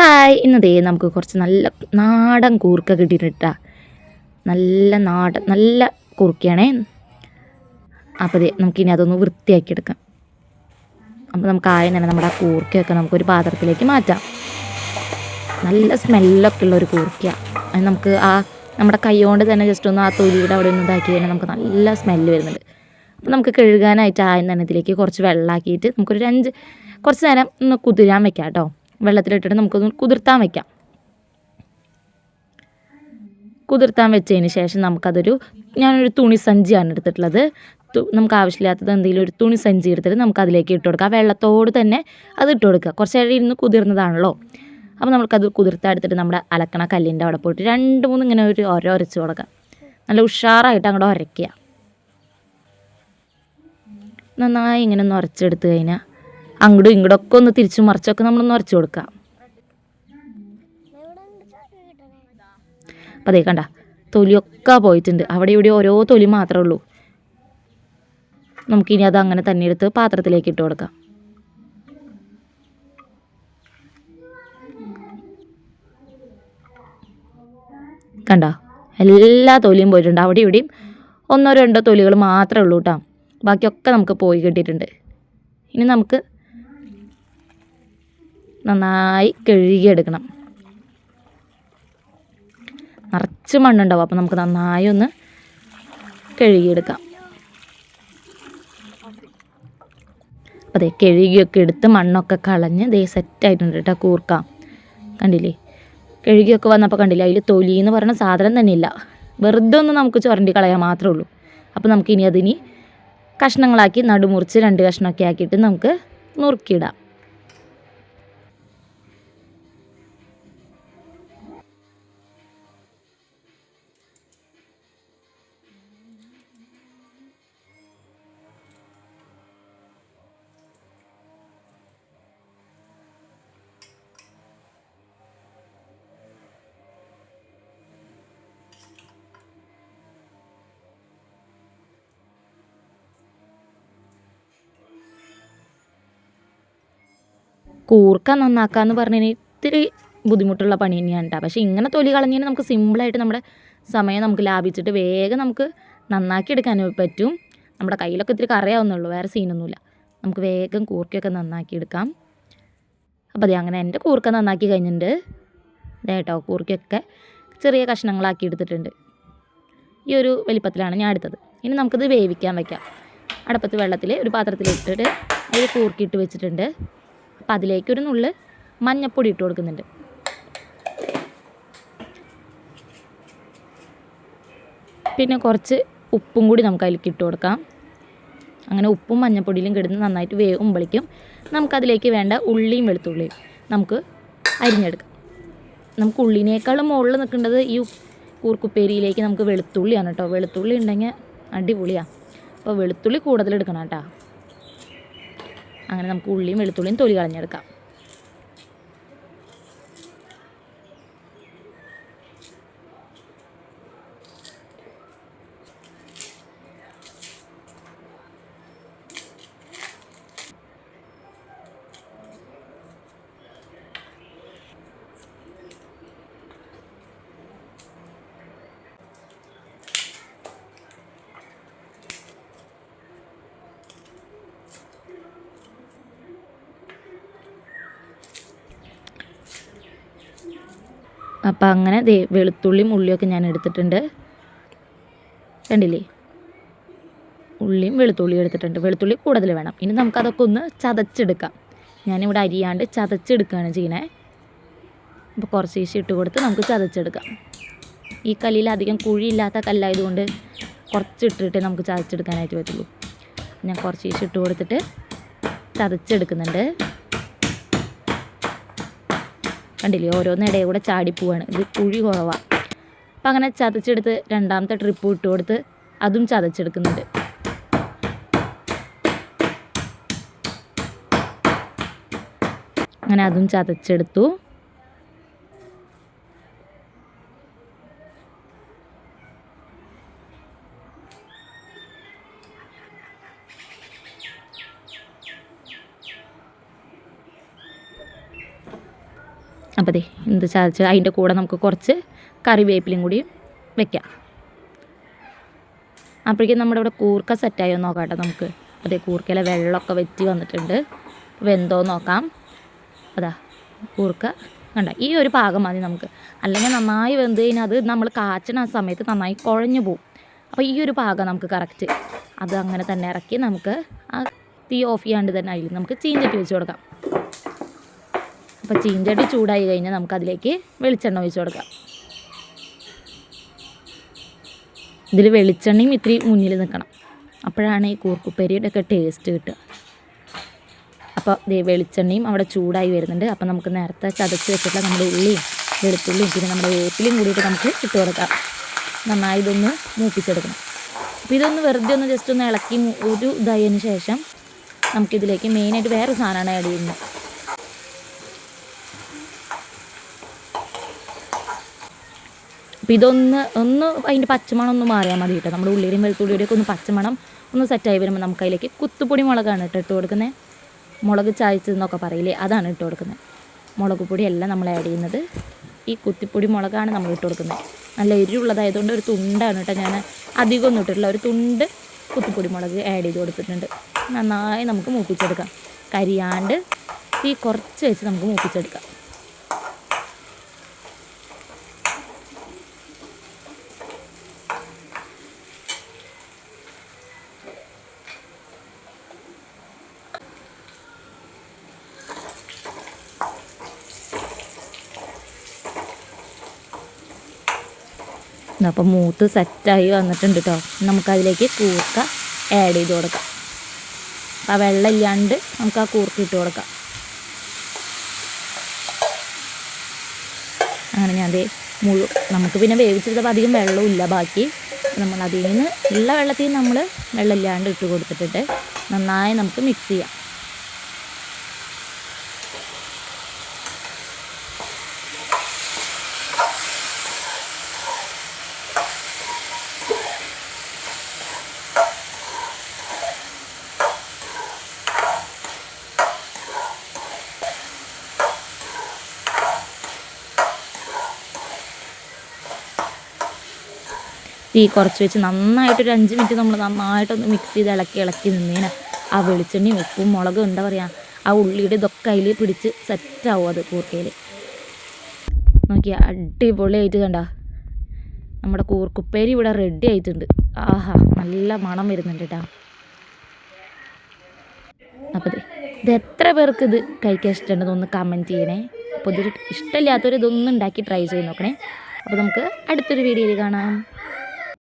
Hi. ഇന്ന് ദേ നമുക്ക് കുറച്ച് നല്ല നാടൻ കൂർക്ക കിട്ടിയിട്ടാ നല്ല നാടൻ നല്ല കൂർക്കയാണേ. അപ്പോൾ ദേ നമുക്കിനി അതൊന്ന് വൃത്തിയാക്കി എടുക്കാം അപ്പോൾ നമുക്ക് ആദ്യം തന്നെ നമ്മുടെ ആ കൂർക്കയൊക്കെ നമുക്കൊരു പാത്രത്തിലേക്ക് മാറ്റാം. നല്ല സ്മെല്ലൊക്കെ ഉള്ള ഒരു കൂർക്ക അത് നമുക്ക് ആ നമ്മുടെ കൈ കൊണ്ട് തന്നെ ജസ്റ്റ് ഒന്ന് ആ തൊലിയുടെ അവിടെ ഒന്ന് ഇതാക്കി കഴിഞ്ഞാൽ നമുക്ക് നല്ല സ്മെല്ല് വരുന്നുണ്ട്. അപ്പോൾ നമുക്ക് കഴുകാനായിട്ട് ആദ്യം തന്നെ ഇതിലേക്ക് കുറച്ച് വെള്ളമാക്കിയിട്ട് നമുക്കൊരു അഞ്ച് കുറച്ച് നേരം ഒന്ന് കുതിരാൻ വെക്കാം കേട്ടോ വെള്ളത്തിലിട്ടിട്ട് നമുക്കൊന്ന് കുതിർത്താൻ വെക്കാം. കുതിർത്താൻ വെച്ചതിന് ശേഷം നമുക്കതൊരു ഞാനൊരു തുണി സഞ്ചിയാണ് എടുത്തിട്ടുള്ളത്. നമുക്ക് ആവശ്യമില്ലാത്തത് എന്തെങ്കിലും ഒരു തുണി സഞ്ചി എടുത്തിട്ട് നമുക്ക് അതിലേക്ക് ഇട്ട് കൊടുക്കാം. ആ വെള്ളത്തോട് തന്നെ അത് ഇട്ട് കൊടുക്കുക. കുറച്ച് നേരം ഇരുന്ന് കുതിർന്നതാണല്ലോ. അപ്പോൾ നമുക്കത് കുതിർത്താൻ എടുത്തിട്ട് നമ്മുടെ അലക്കണ കല്ലിന്റെ അവിടെ പോയിട്ട് രണ്ട് മൂന്ന് ഇങ്ങനെ ഒരു ഒര ഉരച്ച് കൊടുക്കാം നല്ല ഉഷാറായിട്ട് അങ്ങോട്ട് ഉരയ്ക്കുക. നന്നായി ഇങ്ങനെ ഒന്ന് ഉരച്ചെടുത്ത് കഴിഞ്ഞാൽ അങ്ങോട്ടും ഇങ്ങോട്ടൊക്കെ ഒന്ന് തിരിച്ചു മറിച്ചൊക്കെ നമ്മളൊന്ന് വരച്ചു കൊടുക്കാം. അപ്പം അതേ കണ്ട തൊലിയൊക്കെ പോയിട്ടുണ്ട്. അവിടെ ഇവിടെ ഓരോ തൊലി മാത്രമേ ഉള്ളൂ. നമുക്കിനി അത് അങ്ങനെ തന്നെ എടുത്ത് പാത്രത്തിലേക്ക് ഇട്ട് കൊടുക്കാം. കണ്ട എല്ലാ തൊലിയും പോയിട്ടുണ്ട്. അവിടെ ഇവിടെയും ഒന്നോ രണ്ടോ തൊലികൾ മാത്രമേ ഉള്ളൂ കേട്ടോ. ബാക്കിയൊക്കെ നമുക്ക് പോയി കിട്ടിയിട്ടുണ്ട്. ഇനി നമുക്ക് നന്നായി കഴുകിയെടുക്കണം. നിറച്ച് മണ്ണുണ്ടാവും. അപ്പോൾ നമുക്ക് നന്നായി ഒന്ന് കഴുകിയെടുക്കാം. അതെ കഴുകിയൊക്കെ എടുത്ത് മണ്ണൊക്കെ കളഞ്ഞ് ദേ സെറ്റായിട്ടുണ്ട് കേട്ടോ കൂർക്ക. കണ്ടില്ലേ? കഴുകിയൊക്കെ വന്നപ്പോൾ കണ്ടില്ലേ? അതിൽ തൊലി എന്ന് പറയുന്ന സാധനം തന്നെ ഇല്ല വെറുതെ ഒന്ന് നമുക്ക് ചുരണ്ടി കളയാൻ മാത്രമേ ഉള്ളൂ. അപ്പോൾ നമുക്കിനി അതിനി കഷ്ണങ്ങളാക്കി നടുമുറിച്ച് രണ്ട് കഷ്ണമൊക്കെ ആക്കിയിട്ട് നമുക്ക് നുറുക്കിയിടാം. കൂർക്ക നന്നാക്കാന്ന് കഴിഞ്ഞാൽ ഇത്തിരി ബുദ്ധിമുട്ടുള്ള പണി തന്നെയാണ് കേട്ടോ പക്ഷേ ഇങ്ങനെ തൊലി കളഞ്ഞാൽ നമുക്ക് സിമ്പിളായിട്ട് നമ്മുടെ സമയം നമുക്ക് ലാഭിച്ചിട്ട് വേഗം നമുക്ക് നന്നാക്കി പറ്റും. നമ്മുടെ കയ്യിലൊക്കെ ഇത്തിരി കറിയാവുന്നുള്ളൂ വേറെ സീനൊന്നുമില്ല. നമുക്ക് വേഗം കൂർക്കയൊക്കെ നന്നാക്കി എടുക്കാം അപ്പോൾ അതെ അങ്ങനെ എന്റെ കൂർക്ക നന്നാക്കി കഴിഞ്ഞിട്ടുണ്ട്. കേട്ടോ കൂർക്കയൊക്കെ ചെറിയ കഷ്ണങ്ങളാക്കി എടുത്തിട്ടുണ്ട്. ഈ ഒരു വലിപ്പത്തിലാണ് ഞാൻ എടുത്തത്. ഇനി നമുക്കിത് വേവിക്കാൻ വയ്ക്കാം അടപ്പത്ത് വെള്ളത്തിൽ ഒരു പാത്രത്തിൽ ഇട്ടിട്ട് അതിൽ കൂർക്കിയിട്ട് വെച്ചിട്ടുണ്ട്. അപ്പോൾ അതിലേക്ക് ഒരു നുള്ള് മഞ്ഞപ്പൊടി ഇട്ട് കൊടുക്കുന്നുണ്ട്. പിന്നെ കുറച്ച് ഉപ്പും കൂടി നമുക്ക് അതിലേക്ക് ഇട്ട് കൊടുക്കാം. അങ്ങനെ ഉപ്പും മഞ്ഞപ്പൊടിയിലും കിടന്ന് നന്നായിട്ട് വേകുമ്പോഴേക്കും നമുക്കതിലേക്ക് വേണ്ട ഉള്ളിയും വെളുത്തുള്ളിയും നമുക്ക് അരിഞ്ഞെടുക്കാം. നമുക്ക് ഉള്ളിനേക്കാളും മുകളിൽ നിൽക്കേണ്ടത് ഈ കൂർക്കുപ്പേരിയിലേക്ക് നമുക്ക് വെളുത്തുള്ളിയാണ് കേട്ടോ. വെളുത്തുള്ളി ഉണ്ടെങ്കിൽ അടിപൊളിയാണ് അപ്പോൾ വെളുത്തുള്ളി കൂടുതൽ എടുക്കണം കേട്ടോ. അങ്ങനെ നമുക്ക് ഉള്ളിയും വെളുത്തുള്ളിയും തൊലി കളഞ്ഞെടുക്കാം. അപ്പം അങ്ങനെ ദേ വെളുത്തുള്ളിയും ഉള്ളിയൊക്കെ ഞാൻ എടുത്തിട്ടുണ്ട്. കണ്ടില്ലേ? ഉള്ളിയും വെളുത്തുള്ളിയും എടുത്തിട്ടുണ്ട്. വെളുത്തുള്ളി കൂടുതൽ വേണം. ഇനി നമുക്കതൊക്കെ ഒന്ന് ചതച്ചെടുക്കാം. ഞാനിവിടെ അരിയാണ്ട് ചതച്ചെടുക്കുകയാണ് ചെയ്യണേ. അപ്പോൾ കുറച്ച് ഈശി ഇട്ട് കൊടുത്ത് നമുക്ക് ചതച്ചെടുക്കാം. ഈ കല്ലിൽ അധികം കുഴിയില്ലാത്ത കല്ലായതുകൊണ്ട് കുറച്ച് ഇട്ടിട്ട് നമുക്ക് ചതച്ചെടുക്കാനായിട്ട് പറ്റുള്ളൂ. ഞാൻ കുറച്ച് ഈശി ഇട്ട് കൊടുത്തിട്ട് ചതച്ചെടുക്കുന്നുണ്ട്. കണ്ടില്ലേ? ഓരോന്ന് ഇടയിൽ കൂടെ ചാടിപ്പോവാണ് ഇത് കുഴി കുറവാണ് അപ്പം അങ്ങനെ ചതച്ചെടുത്ത് രണ്ടാമത്തെ ട്രിപ്പ് ഇട്ട് കൊടുത്ത് അതും ചതച്ചെടുക്കുന്നുണ്ട്. അങ്ങനെ അതും ചതച്ചെടുത്തു. അപ്പോൾ അതെ എന്ത് ചതച്ച് അതിന്റെ കൂടെ നമുക്ക് കുറച്ച് കറിവേപ്പിലയും കൂടി വെക്കാം. അപ്പോഴേക്കും നമ്മുടെ ഇവിടെ കൂർക്ക സെറ്റായോ നോക്കാം കേട്ടോ നമുക്ക്. അതെ കൂർക്കയിലെ വെള്ളമൊക്കെ വെറ്റി വന്നിട്ടുണ്ട്. വെന്തോ നോക്കാം. അതാ കൂർക്ക കണ്ട? ഈ ഒരു ഭാഗം മതി നമുക്ക്. അല്ലെങ്കിൽ നന്നായി വെന്ത് കഴിഞ്ഞാൽ അത് നമ്മൾ കാച്ചണ സമയത്ത് നന്നായി കുഴഞ്ഞു പോവും. അപ്പോൾ ഈ ഒരു ഭാഗം നമുക്ക് കറക്റ്റ് അത് അങ്ങനെ തന്നെ ഇറക്കി നമുക്ക് ആ തീ ഓഫ് ചെയ്യാണ്ട് തന്നെ അതിൽ നമുക്ക് ചീഞ്ചട്ടി വെച്ച് കൊടുക്കാം. അപ്പോൾ ചീഞ്ചട്ടി ചൂടായി കഴിഞ്ഞാൽ നമുക്കതിലേക്ക് വെളിച്ചെണ്ണ ഒഴിച്ചു കൊടുക്കാം. ഇതിൽ വെളിച്ചെണ്ണയും ഇത്തിരി മുന്നിൽ നിൽക്കണം അപ്പോഴാണ് ഈ കൂർക്കുപ്പേരിയുടെ ഒക്കെ ടേസ്റ്റ് കിട്ടുക. അപ്പോൾ വെളിച്ചെണ്ണയും അവിടെ ചൂടായി വരുന്നുണ്ട്. അപ്പോൾ നമുക്ക് നേരത്തെ ചതച്ച് വെച്ചിട്ടുള്ള നമ്മുടെ ഉള്ളിയും വെളുത്തുള്ളിയും പിന്നെ നമ്മുടെ വേപ്പിലും കൂടിയിട്ട് നമുക്ക് ഇട്ട് കൊടുക്കാം. നന്നായി ഇതൊന്ന് മൂപ്പിച്ചെടുക്കണം. അപ്പോൾ ഇതൊന്ന് വെറുതെ ഒന്ന് ജസ്റ്റ് ഒന്ന് ഇളക്കി ഒരു ഇതായതിന് ശേഷം നമുക്കിതിലേക്ക് മെയിനായിട്ട് വേറെ സാധനമാണ് ആഡ് ചെയ്യുന്നത്. അപ്പോൾ ഇതൊന്ന് ഒന്ന് അതിന്റെ പച്ചമണം ഒന്ന് മാറിയാൽ മതി കേട്ടോ. നമ്മുടെ ഉള്ളിലും വെളുത്തുള്ളിയുടെയൊക്കെ ഒന്ന് പച്ചമണം ഒന്ന് സെറ്റായി വരുമ്പോൾ നമുക്ക് അതിലേക്ക് കുത്തുപൊടി മുളകാണ് കേട്ടോ ഇട്ട് കൊടുക്കുന്നത് മുളക് ചായച്ചതെന്നൊക്കെ പറയില്ലേ അതാണ് ഇട്ട് കൊടുക്കുന്നത് മുളക് പൊടിയല്ല നമ്മൾ ആഡ് ചെയ്യുന്നത്. ഈ കുത്തിപ്പൊടി മുളകാണ് നമ്മൾ ഇട്ട് കൊടുക്കുന്നത് നല്ല എരിവുള്ളതായതുകൊണ്ട് ഒരു തുണ്ടാണ് കേട്ടോ ഞാൻ അധികം ഒന്നും ഇട്ടിട്ടില്ല. ഒരു തുണ്ട് കുത്തിപ്പൊടി മുളക് ആഡ് ചെയ്ത് കൊടുത്തിട്ടുണ്ട്. നന്നായി നമുക്ക് മൂപ്പിച്ചെടുക്കാം. കരിയാണ്ട് ഈ കുറച്ച് വെച്ച് നമുക്ക് മൂപ്പിച്ചെടുക്കാം. അപ്പോൾ മൂത്ത് സെറ്റായി വന്നിട്ടുണ്ട് കേട്ടോ നമുക്കതിലേക്ക് കൂർക്ക ആഡ് ചെയ്ത് കൊടുക്കാം. ആ വെള്ളം ഇല്ലാണ്ട് നമുക്ക് ആ കൂർക്ക ഇട്ട് കൊടുക്കാം. അങ്ങനെ ഞാൻ അതേ മുഴു നമുക്ക് പിന്നെ വേവിച്ചെടുത്തപ്പോൾ അധികം വെള്ളമില്ല ബാക്കി നമ്മൾ അതിൽ നിന്ന് ഉള്ള വെള്ളത്തിൽ നമ്മൾ വെള്ളം ഇല്ലാണ്ട് ഇട്ട് കൊടുത്തിട്ടിട്ട് നന്നായി നമുക്ക് മിക്സ് ചെയ്യാം. തീ കുറച്ച് വെച്ച് നന്നായിട്ട് ഒരു അഞ്ച് മിനിറ്റ് നമ്മൾ നന്നായിട്ടൊന്ന് മിക്സ് ചെയ്ത് ഇളക്കി ഇളക്കി നിന്നേനെ. ആ വെളിച്ചെണ്ണയും ഉപ്പും മുളകും എന്താ പറയുക ആ ഉള്ളിയുടെ ഇതൊക്കെ അതിൽ പിടിച്ച് സെറ്റാവും അത് കൂർക്കയിൽ നോക്കിയാ അടിപൊളിയായിട്ട് കണ്ട. നമ്മുടെ കൂർക്കുപ്പേരി ഇവിടെ റെഡി ആയിട്ടുണ്ട്. ആഹാ നല്ല മണം വരുന്നുണ്ട് കേട്ടോ അപ്പോൾ ദേ, ഇത് എത്ര പേർക്ക് ഇത് കഴിക്കാൻ ഇഷ്ടമുണ്ടെന്ന് ഒന്ന് കമന്റ് ചെയ്യണേ. അപ്പോൾ ഇതൊരു ഇഷ്ടമില്ലാത്തവർ ഇതൊന്നും ഉണ്ടാക്കി ട്രൈ ചെയ്ത് നോക്കണേ. അപ്പോൾ നമുക്ക് അടുത്തൊരു വീഡിയോയിൽ കാണാം.